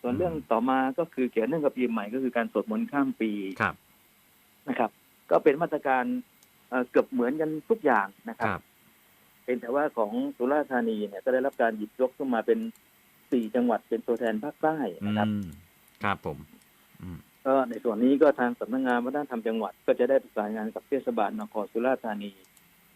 ส่วนเรื่องต่อมาก็คือเกี่ยวเนื่องกับปีใหม่ก็คือการสวดมนต์ข้ามปีครับนะครับ ก็เป็นมาตรการเอ่อเกือบเหมือนกันทุกอย่างนะคครับรับ เป็นแต่ว่าของสุราษฎร์ธานีเนี่ยก็ได้รับการหยิบยกขึ้นมาเป็นสี่จังหวัดเป็นตัวแทนภาคใต้อืนะครับมครับผมอืมก็ในส่วนนี้ก็ทางสำนักงานวัฒนธรรมจังหวัด ก็จะได้ประสานงานกับเทศบาลนครสุราษฎร์ธานี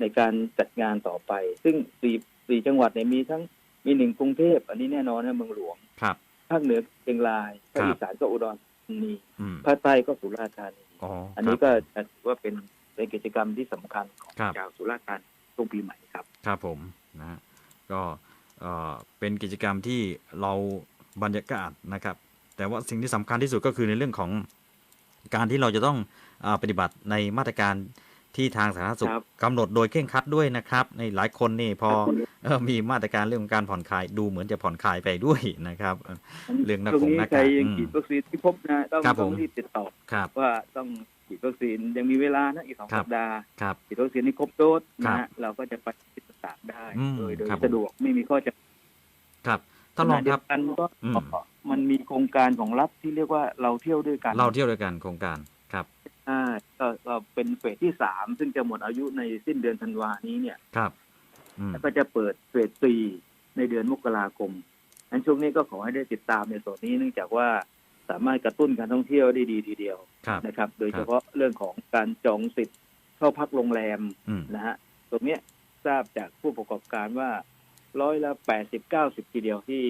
ในการจัดงานต่อไป ซึ่งสี่สี่จังหวัดเนี่ยมีทั้งมีหนึ่งกรุงเทพ อันนี้แน่นอนนะเมืองหลวงครับ ภาคเหนือเชียงรายภาคครับอีสานก็อุดรธานีอืมภาคใต้ก็สุราษฎร์ธานีอ๋ออันนี้ก็ถือว่าเป็นเป็นกิจกรรมที่สำคัญของครับชาวสุราษฎร์ธานีช่วงปีใหม่ครับ ครับผมนะฮะก็เอ่อเป็นกิจกรรมที่เราบรรยากาศนะครับ แต่ว่าสิ่งที่สำคัญที่สุดก็คือในเรื่องของการที่เราจะต้องเออปฏิบัติในมาตรการ ที่ทางสาธารณสุขครับกำหนดโดยเคร่งครัดด้วยนะครับในหลายคนนี่พอครับเออมีมาตรการเรื่องของการผ่อนคลายดูเหมือนจะผ่อนคลายไปด้วยนะครับเออเรื่องหน้าช่วกงนี้หน้ากากใครยังอืมฉีดวัคซีนที่พบนะต้องครับต้องผมรีบติดต่อครับว่าต้องฉีดวัคซีนยังมีเวลานะอีกสองครับสัปดาห์ครับฉีดวัคซีนให้ครบโดสครันะบฮะเราก็จะไปที่ต่างๆได้อืมโดยโดยครับผมสะดวกไม่มีข้อจำกัดครับท่านรองครับขณะเดียวกันก็อืมมันมีโครงการของรัฐที่เรียกว่าเราเที่ยวด้วยกัน เราเที่ยวด้วยกันโครงการ ครับอ่าก็ก็เป็นเฟสที่สามซึ่งจะหมดอายุในสิ้นเดือนธันวานี้เนี่ยครับอืมแล้วก็จะเปิดเฟสสี่ในเดือนมกราคมนั้นช่วงนี้ก็ขอให้ได้ติดตามในส่วนนี้เนื่องจากว่าสามารถกระตุ้นการท่องเที่ยวได้ดีทีเดียวครับ นะครับ โดยเฉพาะเรื่องของการจองสิทธิ์เข้าพักโรงแรมอืมนะฮะตรงเนี้ยทราบจากผู้ประกอบการว่าร้อยละแปดสิบเก้าสิบทีเดียวที่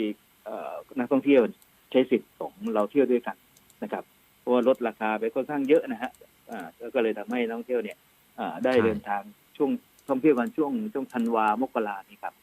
เอ่อนักท่องเที่ยวใช้สิทธิ์ของเราเที่ยวด้วยกันนะครับ เพราะว่าลดราคาไปค่อนข้างเยอะนะฮะอ่าก็เลยทำให้นักท่องเที่ยวเนี่ยอ่าได้เดินทางช่วงท่องเที่ยวกันช่วงช่วงธันวามกรานี่ครับ